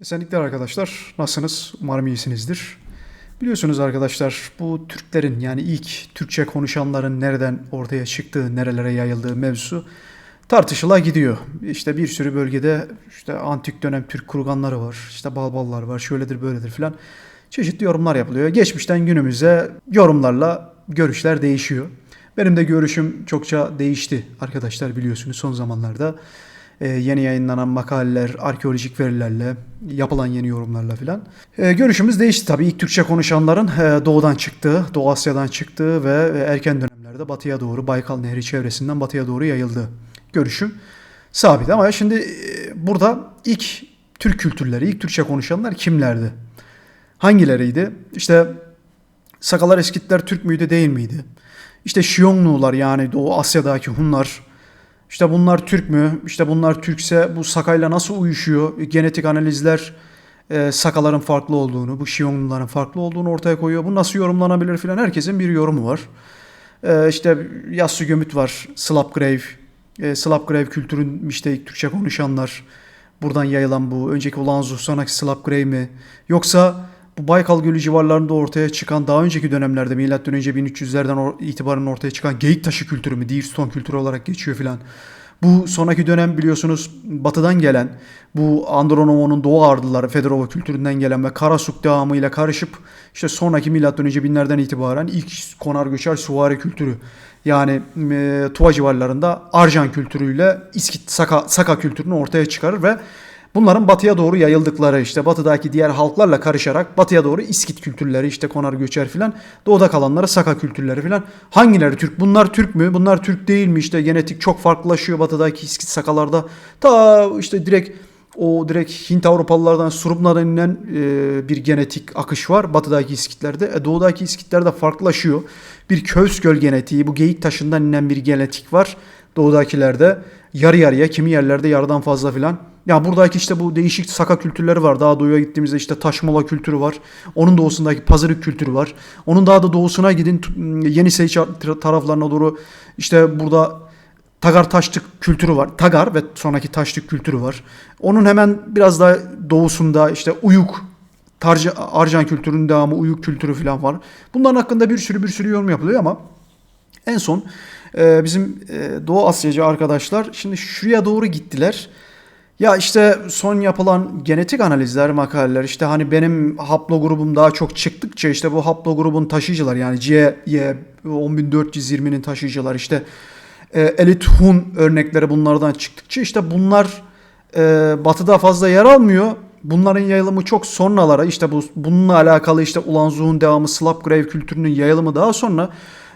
Esenlikler arkadaşlar. Nasılsınız? Umarım iyisinizdir. Biliyorsunuz arkadaşlar bu Türklerin yani ilk Türkçe konuşanların nereden ortaya çıktığı, nerelere yayıldığı mevzusu tartışıla gidiyor. İşte bir sürü bölgede işte antik dönem Türk kurganları var, işte balballar var, şöyledir böyledir filan. Çeşitli yorumlar yapılıyor. Geçmişten günümüze yorumlarla görüşler değişiyor. Benim de görüşüm çokça değişti arkadaşlar biliyorsunuz son zamanlarda. Ee, yeni yayınlanan makaleler, arkeolojik verilerle, yapılan yeni yorumlarla filan. Ee, görüşümüz değişti tabii. İlk Türkçe konuşanların e, doğudan çıktığı, Doğu Asya'dan çıktığı ve erken dönemlerde batıya doğru, Baykal Nehri çevresinden batıya doğru yayıldığı görüşüm sabit. Ama şimdi e, burada ilk Türk kültürleri, ilk Türkçe konuşanlar kimlerdi? Hangileriydi? İşte Sakalar Eskitler Türk müydü değil miydi? İşte Şiyonlular yani Doğu Asya'daki Hunlar, işte bunlar Türk mü? İşte bunlar Türkse bu Sakayla nasıl uyuşuyor? Genetik analizler e, Sakaların farklı olduğunu, bu Şiyonluların farklı olduğunu ortaya koyuyor. Bu nasıl yorumlanabilir filan herkesin bir yorumu var. E, işte Yassı Gömüt var, Slapgrave. E, Slapgrave kültürün işte Türkçe konuşanlar. Buradan yayılan bu önceki olan sonraki Slapgrave mi? Yoksa bu Baykal Gölü civarlarında ortaya çıkan daha önceki dönemlerde önce 1300'lerden or- itibaren ortaya çıkan geyik taşı kültürü mü, Deerstone kültürü olarak geçiyor filan. Bu sonraki dönem biliyorsunuz batıdan gelen bu Andronovo'nun Doğu Ardıları Fedorova kültüründen gelen ve Karasuk devamıyla karışıp işte sonraki milattan önce binlerden itibaren ilk konar göçer süvari kültürü yani e, Tuva civarlarında Arjan kültürüyle İskit Saka, Saka kültürünü ortaya çıkarır ve Bunların batıya doğru yayıldıkları işte batıdaki diğer halklarla karışarak batıya doğru İskit kültürleri işte konar göçer filan doğuda kalanları Saka kültürleri filan hangileri Türk bunlar Türk mü bunlar Türk değil mi işte genetik çok farklılaşıyor batıdaki İskit Sakalarda ta işte direkt o direkt Hint Avrupalılardan Surubna'dan inen e, bir genetik akış var batıdaki İskitlerde. E, doğudaki İskitlerde farklılaşıyor. Bir Köysgöl genetiği bu geyik taşından inen bir genetik var. Doğudakilerde yarı yarıya kimi yerlerde yarıdan fazla filan. Ya buradaki işte bu değişik saka kültürleri var. Daha doğuya gittiğimizde işte taşmola kültürü var. Onun doğusundaki pazarık kültürü var. Onun daha da doğusuna gidin Yenisey taraflarına doğru işte burada Tagar taşlık kültürü var. Tagar ve sonraki taşlık kültürü var. Onun hemen biraz daha doğusunda işte Uyuk, Tarca, Arjan kültürünün devamı Uyuk kültürü falan var. Bunların hakkında bir sürü bir sürü yorum yapılıyor ama en son e, bizim e, Doğu Asyacı arkadaşlar şimdi şuraya doğru gittiler. Ya işte son yapılan genetik analizler, makaleler işte hani benim haplo grubum daha çok çıktıkça işte bu haplo grubun taşıyıcılar yani C, Y 10420'nin taşıyıcılar işte e, elit Hun örnekleri bunlardan çıktıkça işte bunlar e, batıda fazla yer almıyor. Bunların yayılımı çok sonralara işte bu bununla alakalı işte Ulanzu'nun devamı Slapgrave kültürünün yayılımı daha sonra.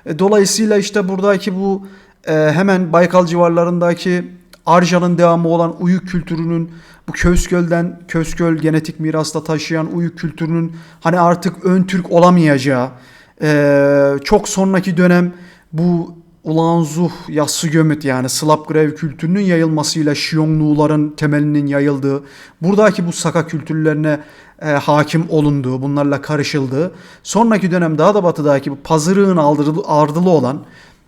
E, dolayısıyla işte buradaki bu e, hemen Baykal civarlarındaki Arja'nın devamı olan Uyuk kültürünün bu Kösgöl'den Kösgöl genetik mirasla taşıyan Uyuk kültürünün hani artık ön Türk olamayacağı e, çok sonraki dönem bu Ulanzuh yassı gömüt yani Slapgrave kültürünün yayılmasıyla Şiyonluların temelinin yayıldığı, buradaki bu Saka kültürlerine e, hakim olunduğu, bunlarla karışıldığı, sonraki dönem daha da batıdaki bu pazırığın ardılı, ardılı olan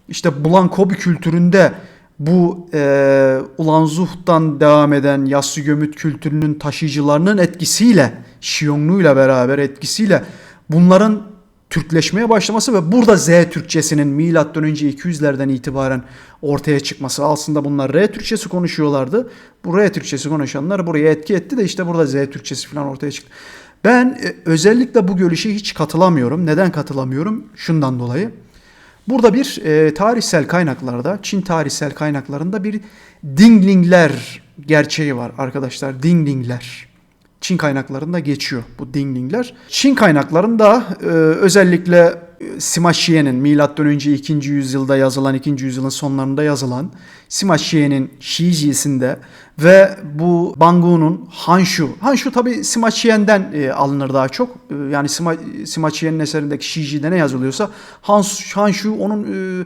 işte Bulankobi kültüründe bu e, Ulanzuh'tan devam eden Yassı Gömüt kültürünün taşıyıcılarının etkisiyle, Şiyonlu'yla beraber etkisiyle bunların Türkleşmeye başlaması ve burada Z Türkçesinin milattan önce 200'lerden itibaren ortaya çıkması. Aslında bunlar R Türkçesi konuşuyorlardı. Bu R Türkçesi konuşanlar buraya etki etti de işte burada Z Türkçesi falan ortaya çıktı. Ben e, özellikle bu görüşe hiç katılamıyorum. Neden katılamıyorum? Şundan dolayı. Burada bir e, tarihsel kaynaklarda, Çin tarihsel kaynaklarında bir dinglingler gerçeği var arkadaşlar. Dinglingler. Çin kaynaklarında geçiyor bu dinglingler. Çin kaynaklarında e, özellikle e, Sima Şiye'nin milattan önce 2. yüzyılda yazılan, 2. yüzyılın sonlarında yazılan Sima Şiye'nin Şiicisi'nde ve bu Bangu'nun Hanshu. Hanshu tabi Sima Şiyen'den e, alınır daha çok. E, yani Sima, Sima Şiyen'in eserindeki Şiici'de ne yazılıyorsa Hans, Hanshu onun e,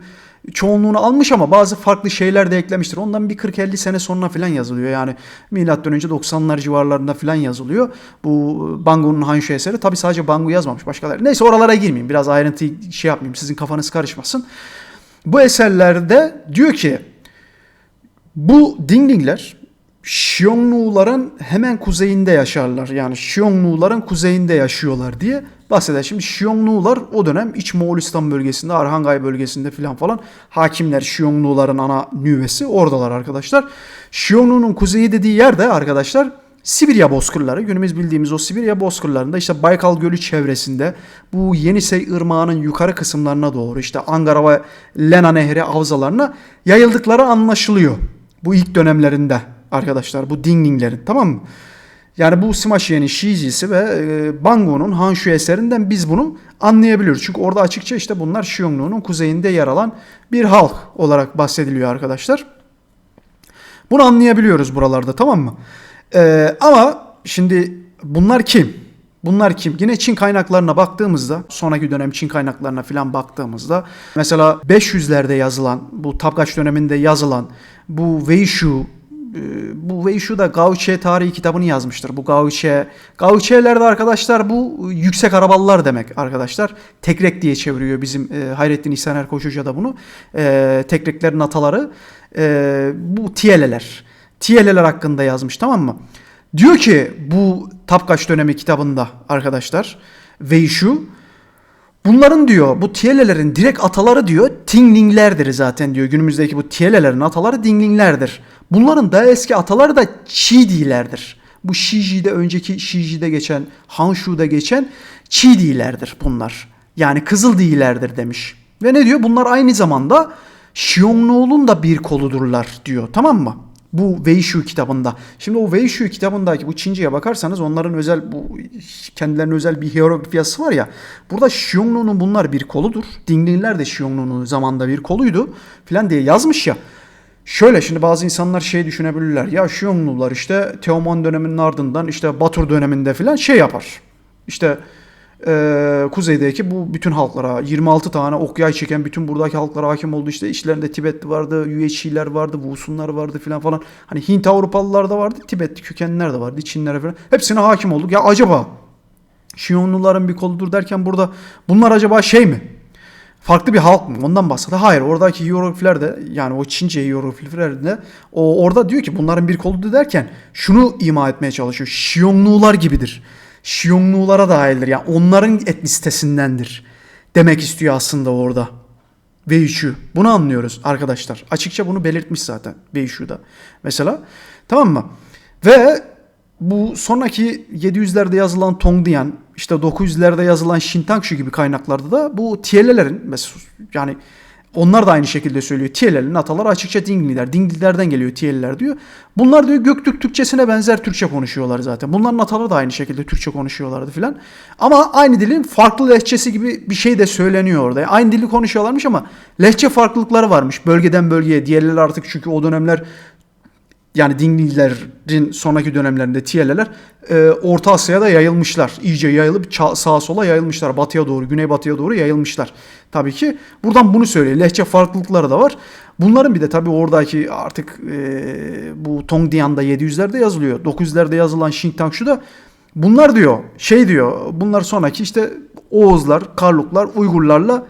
çoğunluğunu almış ama bazı farklı şeyler de eklemiştir. Ondan bir 40-50 sene sonra falan yazılıyor. Yani milattan önce 90'lar civarlarında falan yazılıyor. Bu Bangu'nun Hanshu eseri. Tabi sadece Bangu yazmamış başkaları. Neyse oralara girmeyeyim. Biraz ayrıntı şey yapmayayım. Sizin kafanız karışmasın. Bu eserlerde diyor ki bu dinglingler Xiongnu'ların hemen kuzeyinde yaşarlar. Yani Xiongnu'ların kuzeyinde yaşıyorlar diye bahseder. Şimdi Xiongnu'lar o dönem İç Moğolistan bölgesinde, Arhangay bölgesinde filan falan hakimler. Xiongnu'ların ana nüvesi oradalar arkadaşlar. Xiongnu'nun kuzeyi dediği yerde arkadaşlar Sibirya bozkırları günümüz bildiğimiz o Sibirya bozkırlarında işte Baykal Gölü çevresinde bu Yenisey Irmağı'nın yukarı kısımlarına doğru işte Angara ve Lena Nehri havzalarına yayıldıkları anlaşılıyor. Bu ilk dönemlerinde arkadaşlar bu Dinglinglerin tamam mı? Yani bu Sima-Shi'nin Şiicisi ve e, Bango'nun Hanshu eserinden biz bunu anlayabiliyoruz. Çünkü orada açıkça işte bunlar Xiongnu'nun kuzeyinde yer alan bir halk olarak bahsediliyor arkadaşlar. Bunu anlayabiliyoruz buralarda tamam mı? Ee, ama şimdi bunlar kim? Bunlar kim? Yine Çin kaynaklarına baktığımızda, sonraki dönem Çin kaynaklarına falan baktığımızda mesela 500'lerde yazılan, bu Tapkaç döneminde yazılan bu Weishu e, bu Weishu da Gauche tarihi kitabını yazmıştır. Bu Gauche, Gauche'ler de arkadaşlar bu yüksek arabalılar demek arkadaşlar. Tekrek diye çeviriyor bizim e, Hayrettin İhsan Koç Hoca da bunu. E, tekreklerin ataları e, bu Tiyeleler. Tiyeleler hakkında yazmış tamam mı? Diyor ki bu Tapkaç dönemi kitabında arkadaşlar Weishu Bunların diyor bu Tiyelelerin direkt ataları diyor Tinglinglerdir zaten diyor. Günümüzdeki bu Tiyelelerin ataları Dinglinglerdir. Bunların daha eski ataları da Çidilerdir. Bu Shiji'de önceki Shiji'de geçen Hanshu'da geçen Çidilerdir bunlar. Yani Kızıl Dilerdir demiş. Ve ne diyor? Bunlar aynı zamanda Xiongnu'nun da bir koludurlar diyor. Tamam mı? Bu Weishu kitabında. Şimdi o Weishu kitabındaki bu Çince'ye bakarsanız onların özel bu kendilerine özel bir hieroglifyası var ya. Burada Xiongnu'nun bunlar bir koludur. Dinglingler de Xiongnu'nun zamanda bir koluydu filan diye yazmış ya. Şöyle şimdi bazı insanlar şey düşünebilirler. Ya Xiongnu'lar işte Teoman döneminin ardından işte Batur döneminde filan şey yapar. İşte e, kuzeydeki bu bütün halklara 26 tane ok yay çeken bütün buradaki halklara hakim oldu. İşte içlerinde Tibetli vardı, Yueçiler vardı, Vusunlar vardı filan falan. Hani Hint Avrupalılar da vardı, Tibetli kökenliler de vardı, Çinlere falan. Hepsine hakim olduk. Ya acaba Şiyonluların bir koludur derken burada bunlar acaba şey mi? Farklı bir halk mı? Ondan bahsediyor. Hayır oradaki hieroglifler de yani o Çince hieroglifler de o orada diyor ki bunların bir koludur derken şunu ima etmeye çalışıyor. Şiyonlular gibidir. Şiyonlulara dahildir. Yani onların etnisitesindendir. Demek istiyor aslında orada. Veishu. Bunu anlıyoruz arkadaşlar. Açıkça bunu belirtmiş zaten Veishu'da. Mesela tamam mı? Ve bu sonraki 700'lerde yazılan Tongdian, işte 900'lerde yazılan Shintangshu gibi kaynaklarda da bu Tielelerin mesela yani onlar da aynı şekilde söylüyor. Tiyelerin ataları açıkça Dingliler. Dinglilerden geliyor Tiyeliler diyor. Bunlar diyor Göktürk Türkçesine benzer Türkçe konuşuyorlar zaten. Bunların ataları da aynı şekilde Türkçe konuşuyorlardı filan. Ama aynı dilin farklı lehçesi gibi bir şey de söyleniyor orada. Aynı dili konuşuyorlarmış ama lehçe farklılıkları varmış. Bölgeden bölgeye. Diğerleri artık çünkü o dönemler yani Dinglilerin sonraki dönemlerinde Tiyeleler e, Orta Asya'da yayılmışlar. İyice yayılıp sağa sola yayılmışlar. Batıya doğru, güneybatıya doğru yayılmışlar. Tabii ki buradan bunu söylüyor. Lehçe farklılıkları da var. Bunların bir de tabii oradaki artık e, bu Tongdian'da 700'lerde yazılıyor. 900'lerde yazılan Xinjiangshu'da bunlar diyor şey diyor bunlar sonraki işte Oğuzlar, Karluklar, Uygurlarla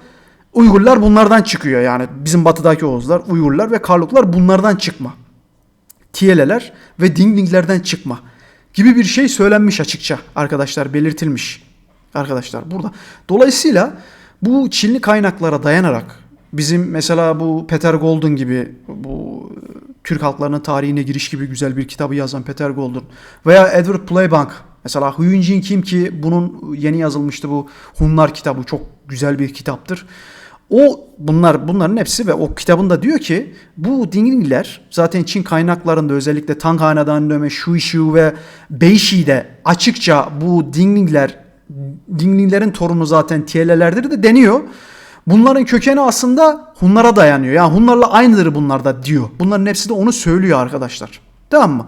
Uygurlar bunlardan çıkıyor yani bizim batıdaki Oğuzlar, Uygurlar ve Karluklar bunlardan çıkma. Tiyeleler ve Dinglinglerden çıkma gibi bir şey söylenmiş açıkça arkadaşlar belirtilmiş arkadaşlar burada. Dolayısıyla bu Çinli kaynaklara dayanarak bizim mesela bu Peter Golden gibi bu Türk halklarının tarihine giriş gibi güzel bir kitabı yazan Peter Golden veya Edward Playbank mesela Huyun Jin Kim ki bunun yeni yazılmıştı bu Hunlar kitabı çok güzel bir kitaptır. O bunlar bunların hepsi ve o kitabında diyor ki bu Dingliler zaten Çin kaynaklarında özellikle Tang Hanedanı dönemi Shuishu ve Beishi'de açıkça bu Dingliler Dinglilerin torunu zaten Tiyelelerdir de deniyor. Bunların kökeni aslında Hunlara dayanıyor. Yani Hunlarla aynıdır bunlar da diyor. Bunların hepsi de onu söylüyor arkadaşlar. Tamam mı?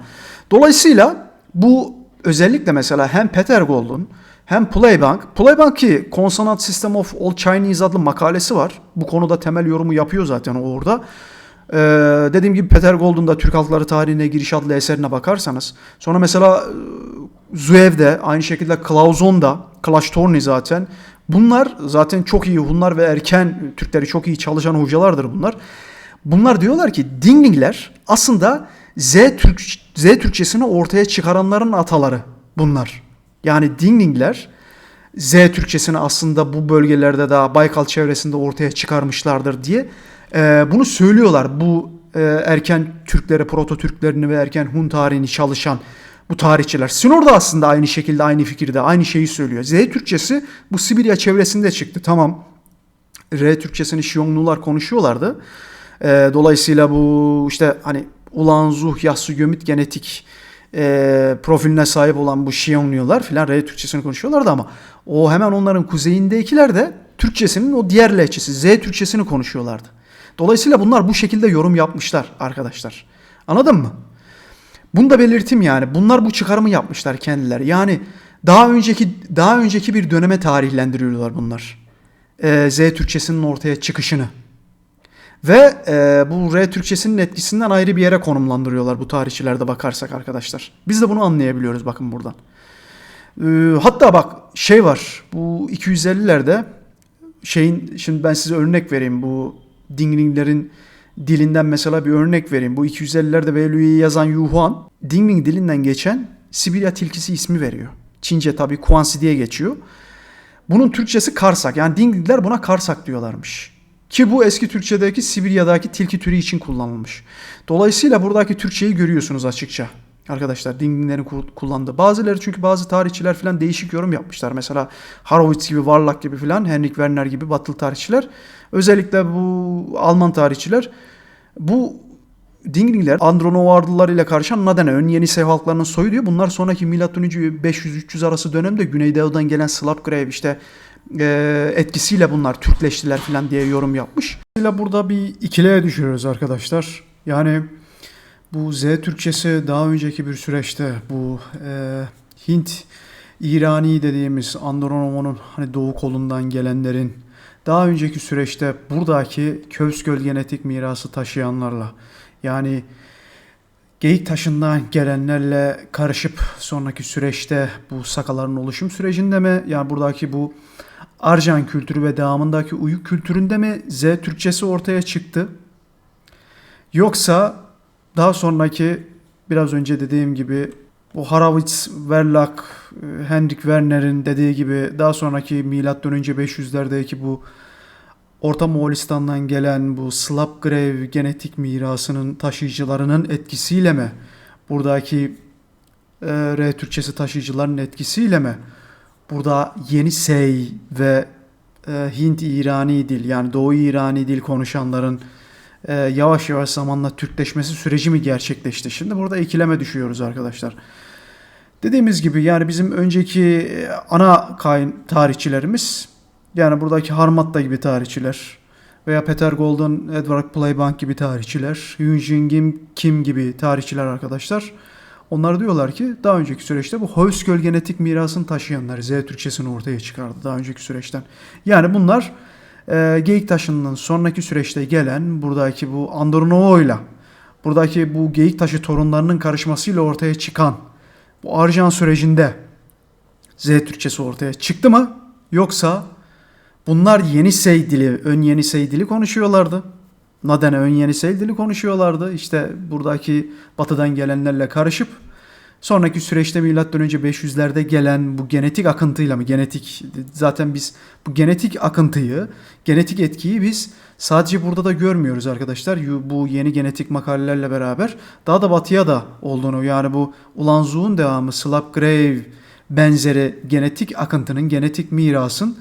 Dolayısıyla bu özellikle mesela hem Peter Gold'un hem Playbank. Playbank ki Consonant System of All Chinese adlı makalesi var. Bu konuda temel yorumu yapıyor zaten orada. Ee, dediğim gibi Peter Gold'un da Türk Halkları Tarihine Giriş adlı eserine bakarsanız. Sonra mesela Zuev'de aynı şekilde Clauson'da, Clash Torney zaten. Bunlar zaten çok iyi Hunlar ve erken Türkleri çok iyi çalışan hocalardır bunlar. Bunlar diyorlar ki Dinglingler aslında Z Türk Z Türkçesini ortaya çıkaranların ataları bunlar. Yani Dinglingler Z Türkçesini aslında bu bölgelerde daha Baykal çevresinde ortaya çıkarmışlardır diye e, bunu söylüyorlar. Bu e, erken Türkleri, proto Türklerini ve erken Hun tarihini çalışan bu tarihçiler. Sinor da aslında aynı şekilde aynı fikirde aynı şeyi söylüyor. Z Türkçesi bu Sibirya çevresinde çıktı. Tamam R Türkçesini Şiyonlular konuşuyorlardı. E, dolayısıyla bu işte hani Ulan Zuh, Yassu Gömüt genetik e, profiline sahip olan bu Şiyonlular filan R Türkçesini konuşuyorlardı ama o hemen onların kuzeyindekiler de Türkçesinin o diğer lehçesi Z Türkçesini konuşuyorlardı. Dolayısıyla bunlar bu şekilde yorum yapmışlar arkadaşlar. Anladın mı? Bunu da belirteyim yani. Bunlar bu çıkarımı yapmışlar kendileri. Yani daha önceki daha önceki bir döneme tarihlendiriyorlar bunlar. Ee, Z Türkçesinin ortaya çıkışını. Ve e, bu R Türkçesinin etkisinden ayrı bir yere konumlandırıyorlar bu tarihçilerde bakarsak arkadaşlar. Biz de bunu anlayabiliyoruz bakın buradan. Ee, hatta bak şey var bu 250'lerde şeyin şimdi ben size örnek vereyim bu Dinglinglerin dilinden mesela bir örnek vereyim. Bu 250'lerde Beylül'ü yazan Yu Huan Dingling dilinden geçen Sibirya tilkisi ismi veriyor. Çince tabi Kuansi diye geçiyor. Bunun Türkçesi karsak. Yani Dingliler buna karsak diyorlarmış. Ki bu eski Türkçedeki Sibirya'daki tilki türü için kullanılmış. Dolayısıyla buradaki Türkçeyi görüyorsunuz açıkça. Arkadaşlar Dinglinglerin kullandığı. Bazıları çünkü bazı tarihçiler falan değişik yorum yapmışlar. Mesela Horowitz gibi, Warlock gibi falan, Henrik Werner gibi batılı tarihçiler. Özellikle bu Alman tarihçiler bu Dinglingler Andronovardılar ile karışan Nadene ön Yenisey halklarının soyu diyor. Bunlar sonraki önce 500-300 arası dönemde Güneydoğu'dan gelen Slavgrav işte e, etkisiyle bunlar Türkleştiler falan diye yorum yapmış. Burada bir ikiliye düşüyoruz arkadaşlar. Yani bu Z Türkçesi daha önceki bir süreçte bu e, Hint İrani dediğimiz Andronomon'un hani doğu kolundan gelenlerin daha önceki süreçte buradaki Kövsgöl genetik mirası taşıyanlarla yani geyik taşından gelenlerle karışıp sonraki süreçte bu sakaların oluşum sürecinde mi yani buradaki bu Arjan kültürü ve devamındaki uyuk kültüründe mi Z Türkçesi ortaya çıktı? Yoksa daha sonraki biraz önce dediğim gibi o Harawitz, Verlak, Hendrik Werner'in dediği gibi daha sonraki milattan önce 500'lerdeki bu Orta Moğolistan'dan gelen bu Slapgrev genetik mirasının taşıyıcılarının etkisiyle mi? Buradaki e, R Türkçesi taşıyıcıların etkisiyle mi? Burada Yenisey ve e, Hint İrani dil yani Doğu İrani dil konuşanların e, yavaş yavaş zamanla Türkleşmesi süreci mi gerçekleşti? Şimdi burada ikileme düşüyoruz arkadaşlar. Dediğimiz gibi yani bizim önceki e, ana kayn tarihçilerimiz yani buradaki Harmatta gibi tarihçiler veya Peter Golden, Edward Playbank gibi tarihçiler, Yun Kim, Kim gibi tarihçiler arkadaşlar. Onlar diyorlar ki daha önceki süreçte bu Holzgöl genetik mirasını taşıyanlar Z Türkçesini ortaya çıkardı daha önceki süreçten. Yani bunlar e, Geyik Taşı'ndan sonraki süreçte gelen buradaki bu Andronovo'yla buradaki bu Geyik Taşı torunlarının karışmasıyla ortaya çıkan bu Arjan sürecinde Z Türkçesi ortaya çıktı mı? Yoksa bunlar Yenisey dili, ön Yenisey dili konuşuyorlardı. Nadene ön Yenisey dili konuşuyorlardı. İşte buradaki batıdan gelenlerle karışıp sonraki süreçte milattan önce 500'lerde gelen bu genetik akıntıyla mı genetik zaten biz bu genetik akıntıyı, genetik etkiyi biz sadece burada da görmüyoruz arkadaşlar. Bu yeni genetik makalelerle beraber daha da batıya da olduğunu yani bu Ulanzu'nun devamı Slapgrave benzeri genetik akıntının, genetik mirasın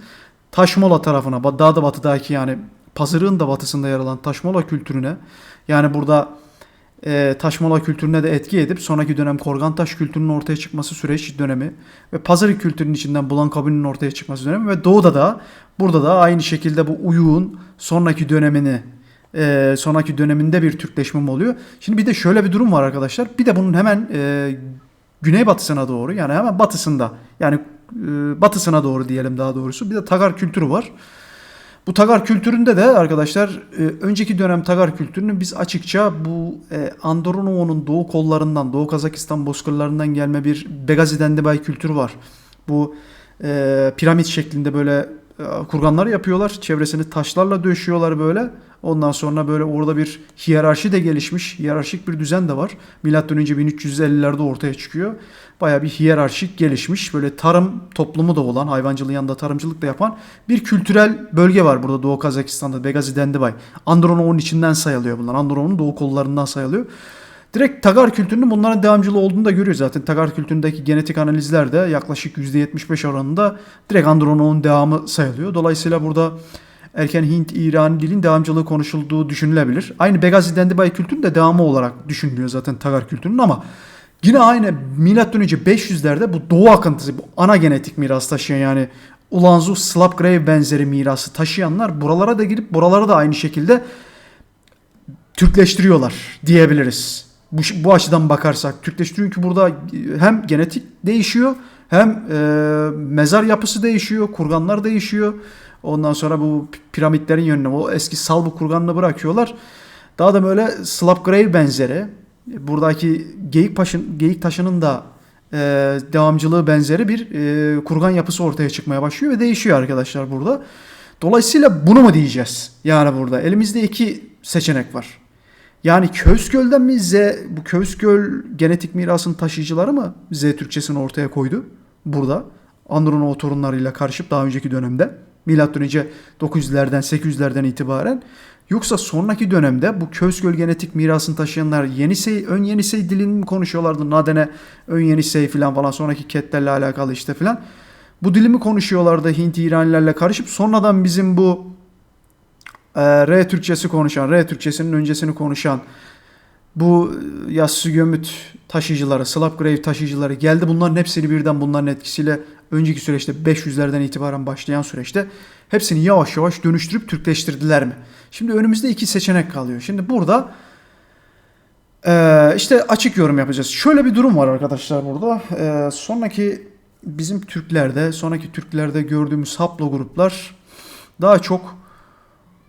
Taşmola tarafına, daha da batıdaki yani Pazarın da batısında yer alan Taşmola kültürüne yani burada e, Taşmola kültürüne de etki edip sonraki dönem Korgantaş kültürünün ortaya çıkması süreç dönemi ve Pazarı kültürünün içinden Bulan kabinin ortaya çıkması dönemi ve Doğu'da da burada da aynı şekilde bu uyuğun sonraki dönemini e, sonraki döneminde bir Türkleşme mi oluyor? Şimdi bir de şöyle bir durum var arkadaşlar. Bir de bunun hemen e, güneybatısına doğru yani hemen batısında yani e, batısına doğru diyelim daha doğrusu bir de Tagar kültürü var. Bu Tagar kültüründe de arkadaşlar e, önceki dönem Tagar kültürünü biz açıkça bu e, Andronov'un doğu kollarından, Doğu Kazakistan bozkırlarından gelme bir Begazi Dendebay kültürü var. Bu e, piramit şeklinde böyle kurganlar yapıyorlar. Çevresini taşlarla döşüyorlar böyle. Ondan sonra böyle orada bir hiyerarşi de gelişmiş. Hiyerarşik bir düzen de var. Milattan önce 1350'lerde ortaya çıkıyor. Baya bir hiyerarşik gelişmiş. Böyle tarım toplumu da olan, hayvancılığın yanında tarımcılık da yapan bir kültürel bölge var burada Doğu Kazakistan'da. Begazi Dendibay. Andronov'un içinden sayılıyor bunlar. Andronov'un doğu kollarından sayılıyor. Direkt Tagar kültürünün bunların devamcılığı olduğunu da görüyoruz zaten. Tagar kültüründeki genetik analizler de yaklaşık %75 oranında direkt Andronov'un devamı sayılıyor. Dolayısıyla burada erken Hint, İran dilin devamcılığı konuşulduğu düşünülebilir. Aynı Begazi Dendibay kültürünün de devamı olarak düşünülüyor zaten Tagar kültürünün ama yine aynı milattan önce 500'lerde bu doğu akıntısı, bu ana genetik miras taşıyan yani Ulanzu, Slapgrave benzeri mirası taşıyanlar buralara da girip buralara da aynı şekilde Türkleştiriyorlar diyebiliriz. Bu, bu açıdan bakarsak Türkleştiriyor çünkü burada hem genetik değişiyor hem e, mezar yapısı değişiyor, kurganlar değişiyor. Ondan sonra bu piramitlerin yönüne o eski salbu kurganını bırakıyorlar. Daha da böyle Slapgrave benzeri buradaki geyik, paşın, geyik taşının da e, devamcılığı benzeri bir e, kurgan yapısı ortaya çıkmaya başlıyor ve değişiyor arkadaşlar burada. Dolayısıyla bunu mu diyeceğiz? Yani burada elimizde iki seçenek var. Yani Kövsgöl'den mi Z, bu Kövsgöl genetik mirasın taşıyıcıları mı Z Türkçesini ortaya koydu burada? Andronov torunlarıyla karışıp daha önceki dönemde. Milattan önce 900'lerden 800'lerden itibaren. Yoksa sonraki dönemde bu Kövsgöl genetik mirasını taşıyanlar Yenisey, ön Yenisey dilini mi konuşuyorlardı? Nadene, ön Yenisey falan falan sonraki Ketlerle alakalı işte falan. Bu dili mi konuşuyorlardı Hint İranilerle karışıp sonradan bizim bu e, R Türkçesi konuşan, R Türkçesinin öncesini konuşan bu Yassı Gömüt taşıyıcıları, Slapgrave taşıyıcıları geldi. Bunların hepsini birden bunların etkisiyle önceki süreçte 500'lerden itibaren başlayan süreçte hepsini yavaş yavaş dönüştürüp Türkleştirdiler mi? Şimdi önümüzde iki seçenek kalıyor. Şimdi burada e, işte açık yorum yapacağız. Şöyle bir durum var arkadaşlar burada. E, sonraki bizim Türklerde, sonraki Türklerde gördüğümüz haplogruplar daha çok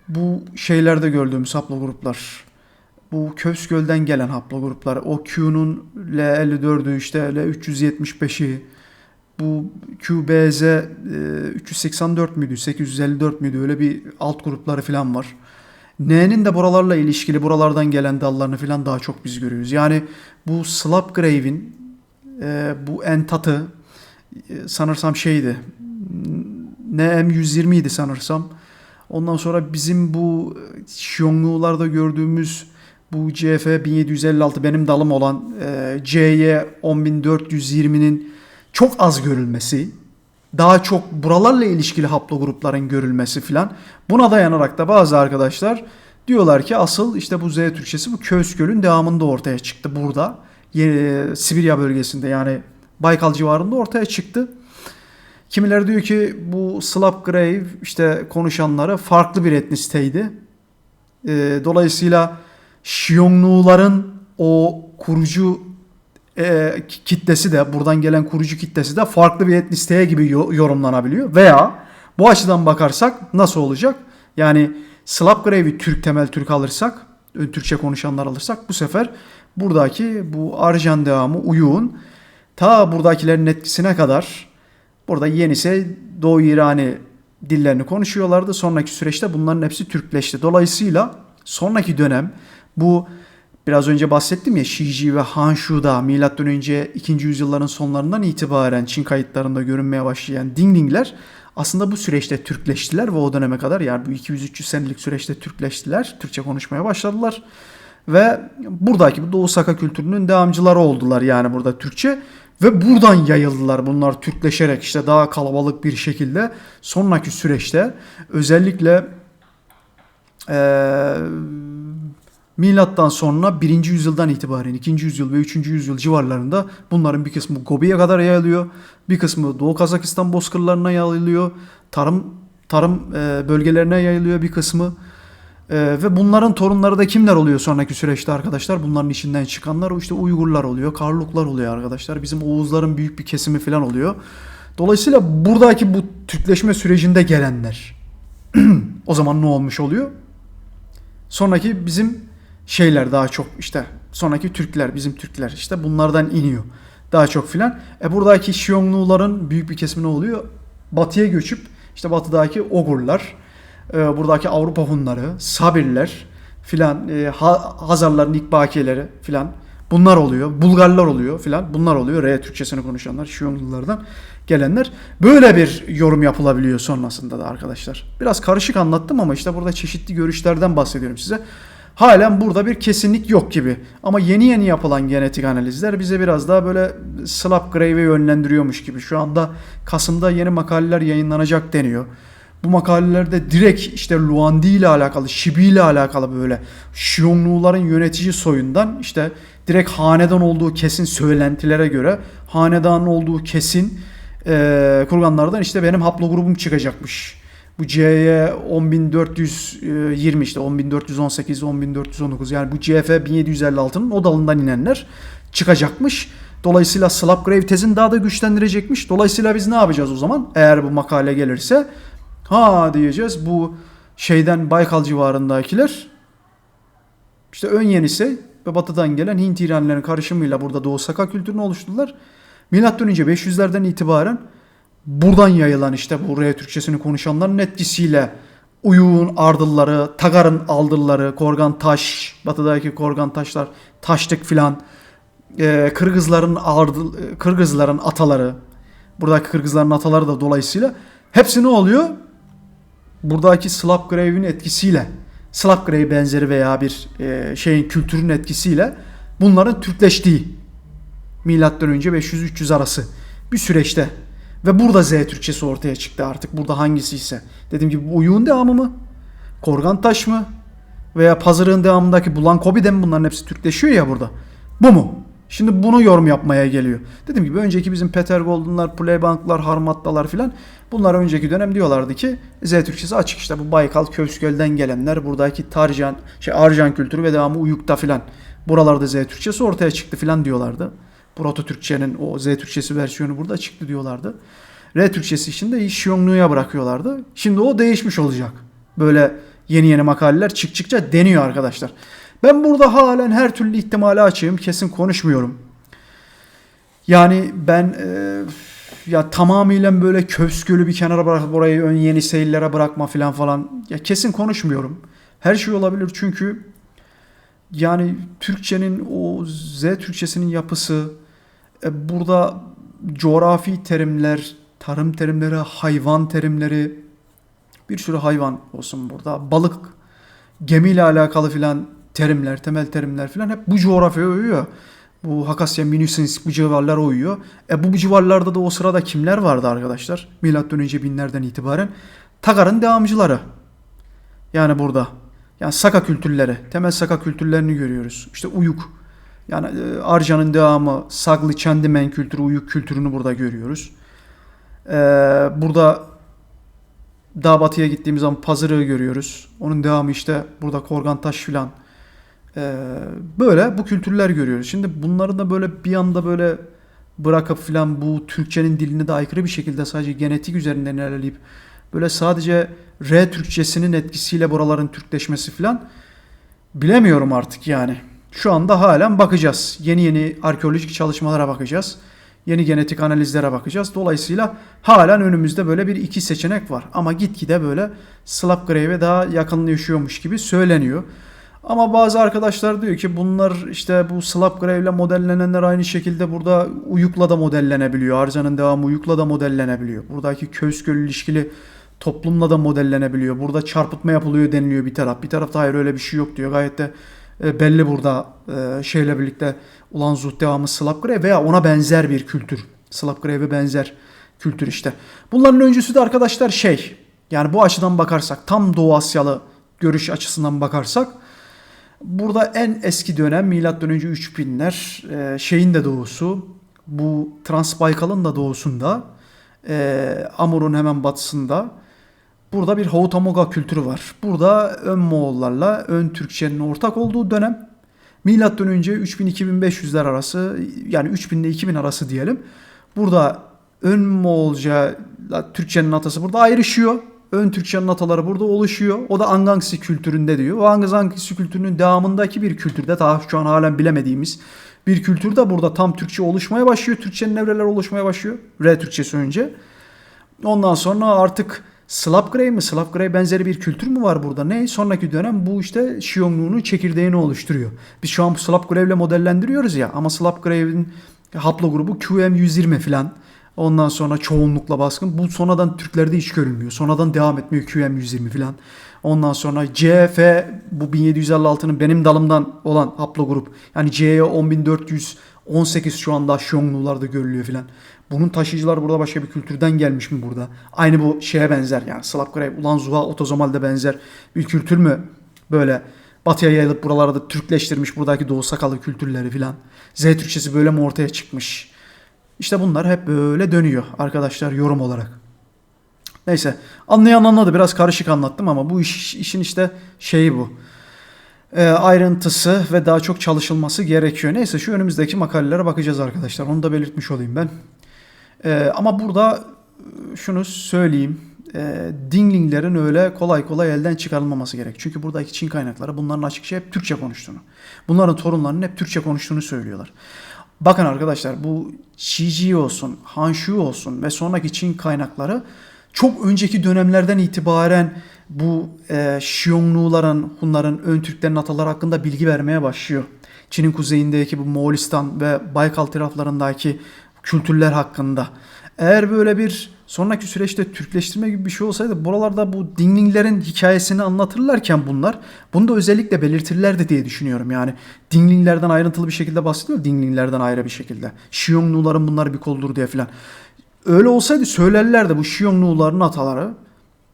bu şeylerde gördüğümüz haplogruplar bu Kösgöl'den gelen haplogruplar o Q'nun L54'ü işte L375'i bu QBZ 384 müydü 854 müydü öyle bir alt grupları falan var. N'nin de buralarla ilişkili buralardan gelen dallarını falan daha çok biz görüyoruz. Yani bu Slapgrave'in e, bu entatı e, sanırsam şeydi NM120 idi sanırsam. Ondan sonra bizim bu Xiongnu'larda gördüğümüz bu CF 1756 benim dalım olan e, CY 10420'nin çok az görülmesi, daha çok buralarla ilişkili haplogrupların görülmesi filan. Buna dayanarak da bazı arkadaşlar diyorlar ki asıl işte bu Z Türkçesi bu Kösgöl'ün devamında ortaya çıktı burada. Yeni, Sibirya bölgesinde yani Baykal civarında ortaya çıktı. Kimileri diyor ki bu Slapgrave işte konuşanları farklı bir etnisiteydi. E, dolayısıyla Şiyongnuların o kurucu e, kitlesi de buradan gelen kurucu kitlesi de farklı bir etnisiteye gibi yorumlanabiliyor. Veya bu açıdan bakarsak nasıl olacak? Yani Slapgrave'i Türk temel Türk alırsak, Türkçe konuşanlar alırsak bu sefer buradaki bu Arjan devamı Uyuğun ta buradakilerin etkisine kadar burada yenise Doğu İrani dillerini konuşuyorlardı. Sonraki süreçte bunların hepsi Türkleşti. Dolayısıyla sonraki dönem bu biraz önce bahsettim ya Shiji ve Hanshu'da önce 2. yüzyılların sonlarından itibaren Çin kayıtlarında görünmeye başlayan Dinglingler aslında bu süreçte Türkleştiler ve o döneme kadar yani bu 200-300 senelik süreçte Türkleştiler. Türkçe konuşmaya başladılar. Ve buradaki bu Doğu Saka kültürünün devamcıları oldular yani burada Türkçe. Ve buradan yayıldılar bunlar Türkleşerek işte daha kalabalık bir şekilde sonraki süreçte özellikle ee, Milattan sonra 1. yüzyıldan itibaren 2. yüzyıl ve 3. yüzyıl civarlarında bunların bir kısmı Gobi'ye kadar yayılıyor. Bir kısmı Doğu Kazakistan bozkırlarına yayılıyor. Tarım tarım e, bölgelerine yayılıyor bir kısmı. E, ve bunların torunları da kimler oluyor sonraki süreçte arkadaşlar? Bunların içinden çıkanlar işte Uygurlar oluyor, Karluklar oluyor arkadaşlar. Bizim Oğuzların büyük bir kesimi falan oluyor. Dolayısıyla buradaki bu Türkleşme sürecinde gelenler o zaman ne olmuş oluyor? Sonraki bizim şeyler daha çok işte sonraki Türkler bizim Türkler işte bunlardan iniyor daha çok filan. E buradaki Şiyongluların büyük bir kesimi ne oluyor? Batıya göçüp işte batıdaki Ogurlar e, buradaki Avrupa Hunları, Sabirler filan, e, Ha- Hazarların ilk bakiyeleri filan bunlar oluyor. Bulgarlar oluyor filan bunlar oluyor. R Türkçesini konuşanlar, Şiyonlulardan gelenler. Böyle bir yorum yapılabiliyor sonrasında da arkadaşlar. Biraz karışık anlattım ama işte burada çeşitli görüşlerden bahsediyorum size. Halen burada bir kesinlik yok gibi. Ama yeni yeni yapılan genetik analizler bize biraz daha böyle slap grave'e yönlendiriyormuş gibi. Şu anda Kasım'da yeni makaleler yayınlanacak deniyor. Bu makalelerde direkt işte Luandi ile alakalı, Şibi ile alakalı böyle Şiyonluların yönetici soyundan işte direkt hanedan olduğu kesin söylentilere göre hanedan olduğu kesin eee kurganlardan işte benim haplogrubum çıkacakmış. Bu C'ye 10420 işte 10418 10419 yani bu CF 1756'nın o dalından inenler çıkacakmış. Dolayısıyla Slapgrave tezini daha da güçlendirecekmiş. Dolayısıyla biz ne yapacağız o zaman? Eğer bu makale gelirse ha diyeceğiz bu şeyden Baykal civarındakiler işte ön yenisi ve batıdan gelen Hint İranlıların karışımıyla burada Doğu Saka kültürünü oluşturdular. Milattan önce 500'lerden itibaren buradan yayılan işte bu R Türkçesini konuşanların etkisiyle Uyuğun ardılları, Tagar'ın aldırları, Korgan Taş, batıdaki Korgan Taşlar, Taşlık filan, e, Kırgızların ardıl, e, Kırgızların ataları, buradaki Kırgızların ataları da dolayısıyla hepsi ne oluyor? Buradaki Slapgrave'in etkisiyle, Slapgrave benzeri veya bir e, şeyin kültürün etkisiyle bunların Türkleştiği milattan önce 500-300 arası bir süreçte ve burada Z Türkçesi ortaya çıktı artık. Burada hangisi ise. Dediğim gibi uyuğun devamı mı? Korgan taş mı? Veya pazarın devamındaki Bulan Kobi de mi bunların hepsi Türkleşiyor ya burada. Bu mu? Şimdi bunu yorum yapmaya geliyor. Dediğim gibi önceki bizim Peter Golden'lar, Playbank'lar, Harmattalar filan bunlar önceki dönem diyorlardı ki Z Türkçesi açık işte bu Baykal Kövsgöl'den gelenler buradaki Tarjan, şey Arjan kültürü ve devamı Uyuk'ta filan buralarda Z Türkçesi ortaya çıktı filan diyorlardı. Proto Türkçenin o Z Türkçesi versiyonu burada çıktı diyorlardı. R Türkçesi için de Şiyonlu'ya bırakıyorlardı. Şimdi o değişmiş olacak. Böyle yeni yeni makaleler çıktıkça deniyor arkadaşlar. Ben burada halen her türlü ihtimale açığım. Kesin konuşmuyorum. Yani ben e, ya tamamıyla böyle Kövsgöl'ü bir kenara bırakıp orayı ön yeni seyirlere bırakma falan falan. Ya kesin konuşmuyorum. Her şey olabilir çünkü yani Türkçenin o Z Türkçesinin yapısı burada coğrafi terimler, tarım terimleri, hayvan terimleri bir sürü hayvan olsun burada. Balık, gemiyle alakalı filan terimler, temel terimler filan hep bu coğrafyaya uyuyor. Bu Hakasya, Minusins bu civarlara uyuyor. E bu civarlarda da o sırada kimler vardı arkadaşlar? Milattan önce binlerden itibaren. Tagar'ın devamcıları. Yani burada. Yani Saka kültürleri, temel Saka kültürlerini görüyoruz. İşte Uyuk. Yani e, Arjan'ın devamı, Saglı, Çendimen kültürü, Uyuk kültürünü burada görüyoruz. Ee, burada daha batıya gittiğimiz zaman Pazırığı görüyoruz. Onun devamı işte burada Korgantaş filan. Ee, böyle bu kültürler görüyoruz. Şimdi bunları da böyle bir anda böyle bırakıp filan bu Türkçenin diline de aykırı bir şekilde sadece genetik üzerinden ilerleyip böyle sadece R Türkçesinin etkisiyle buraların Türkleşmesi filan bilemiyorum artık yani. Şu anda halen bakacağız. Yeni yeni arkeolojik çalışmalara bakacağız. Yeni genetik analizlere bakacağız. Dolayısıyla halen önümüzde böyle bir iki seçenek var. Ama gitgide böyle Slapgrave'e daha yakınlaşıyormuş gibi söyleniyor. Ama bazı arkadaşlar diyor ki bunlar işte bu Slapgrave ile modellenenler aynı şekilde burada Uyuk'la da modellenebiliyor. Arcan'ın devamı Uyuk'la da modellenebiliyor. Buradaki Kövsgöl ilişkili toplumla da modellenebiliyor. Burada çarpıtma yapılıyor deniliyor bir taraf. Bir tarafta hayır öyle bir şey yok diyor. Gayet de e, belli burada e, şeyle birlikte Ulan Zuht devamı Slapgrave veya ona benzer bir kültür. Slapgrave'e benzer kültür işte. Bunların öncüsü de arkadaşlar şey yani bu açıdan bakarsak tam Doğu Asyalı görüş açısından bakarsak burada en eski dönem milattan önce 3000'ler e, şeyin de doğusu bu Transbaykal'ın da doğusunda e, Amur'un hemen batısında Burada bir Hautamoga kültürü var. Burada ön Moğollarla ön Türkçenin ortak olduğu dönem. Milattan önce 3000-2500'ler arası yani 3000 ile 2000 arası diyelim. Burada ön Moğolca Türkçenin atası burada ayrışıyor. Ön Türkçenin ataları burada oluşuyor. O da Angangsi kültüründe diyor. O Angangsi kültürünün devamındaki bir kültürde daha şu an halen bilemediğimiz bir kültürde burada tam Türkçe oluşmaya başlıyor. Türkçenin evreler oluşmaya başlıyor. R Türkçesi önce. Ondan sonra artık Slav Grey mi? Slav Grey benzeri bir kültür mü var burada? Ne? Sonraki dönem bu işte Şiyonluğunun çekirdeğini oluşturuyor. Biz şu an Slav Grey'le modellendiriyoruz ya ama Slav Grey'in haplogrubu QM120 falan. Ondan sonra çoğunlukla baskın. Bu sonradan Türklerde hiç görülmüyor. Sonradan devam etmiyor QM120 falan. Ondan sonra CF bu 1756'nın benim dalımdan olan haplogrup. Yani CE 10418 şu anda Şiyonlularda görülüyor filan. Bunun taşıyıcılar burada başka bir kültürden gelmiş mi burada? Aynı bu şeye benzer yani Slav Grey, Ulan Zuha, Otozomal'de benzer bir kültür mü? Böyle batıya yayılıp buralarda Türkleştirmiş buradaki Doğu Sakalı kültürleri filan. Z Türkçesi böyle mi ortaya çıkmış? İşte bunlar hep böyle dönüyor arkadaşlar yorum olarak. Neyse anlayan anladı biraz karışık anlattım ama bu iş, işin işte şeyi bu. E, ayrıntısı ve daha çok çalışılması gerekiyor. Neyse şu önümüzdeki makalelere bakacağız arkadaşlar. Onu da belirtmiş olayım ben. E, ama burada e, şunu söyleyeyim. E, dinglinglerin öyle kolay kolay elden çıkarılmaması gerek. Çünkü buradaki Çin kaynakları bunların açıkça hep Türkçe konuştuğunu. Bunların torunlarının hep Türkçe konuştuğunu söylüyorlar. Bakın arkadaşlar bu Xiji olsun, Hanshu olsun ve sonraki Çin kaynakları çok önceki dönemlerden itibaren bu e, Şiyonluların, Hunların, Ön Türklerin ataları hakkında bilgi vermeye başlıyor. Çin'in kuzeyindeki bu Moğolistan ve Baykal taraflarındaki kültürler hakkında. Eğer böyle bir sonraki süreçte Türkleştirme gibi bir şey olsaydı buralarda bu dinglinglerin hikayesini anlatırlarken bunlar bunu da özellikle belirtirlerdi diye düşünüyorum. Yani dinglinglerden ayrıntılı bir şekilde bahsediyor. Dinglinglerden ayrı bir şekilde. Şiyongnuların bunlar bir koldur diye filan. Öyle olsaydı söylerlerdi bu Şiyongnuların ataları.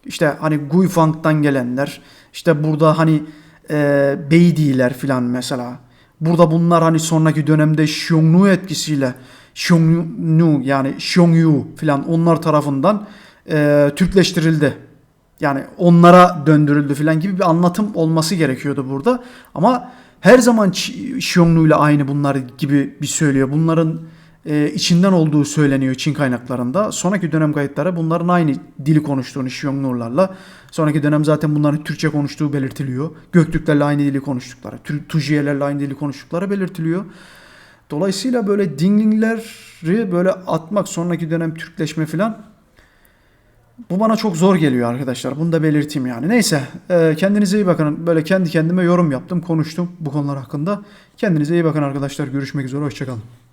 İşte hani Guifang'dan gelenler. işte burada hani e, Beydiler filan mesela. Burada bunlar hani sonraki dönemde Xiongnu etkisiyle Xiongnu yani Xiongyu filan onlar tarafından e, Türkleştirildi. Yani onlara döndürüldü filan gibi bir anlatım olması gerekiyordu burada. Ama her zaman Xiongnu ile aynı bunlar gibi bir söylüyor. Bunların e, içinden olduğu söyleniyor Çin kaynaklarında. Sonraki dönem kayıtları bunların aynı dili konuştuğunu Xiongnularla. Sonraki dönem zaten bunların Türkçe konuştuğu belirtiliyor. Göktürklerle aynı dili konuştukları, Tujiyelerle aynı dili konuştukları belirtiliyor. Dolayısıyla böyle dinglingleri böyle atmak sonraki dönem Türkleşme filan bu bana çok zor geliyor arkadaşlar. Bunu da belirteyim yani. Neyse e, kendinize iyi bakın. Böyle kendi kendime yorum yaptım, konuştum bu konular hakkında. Kendinize iyi bakın arkadaşlar. Görüşmek üzere. Hoşçakalın.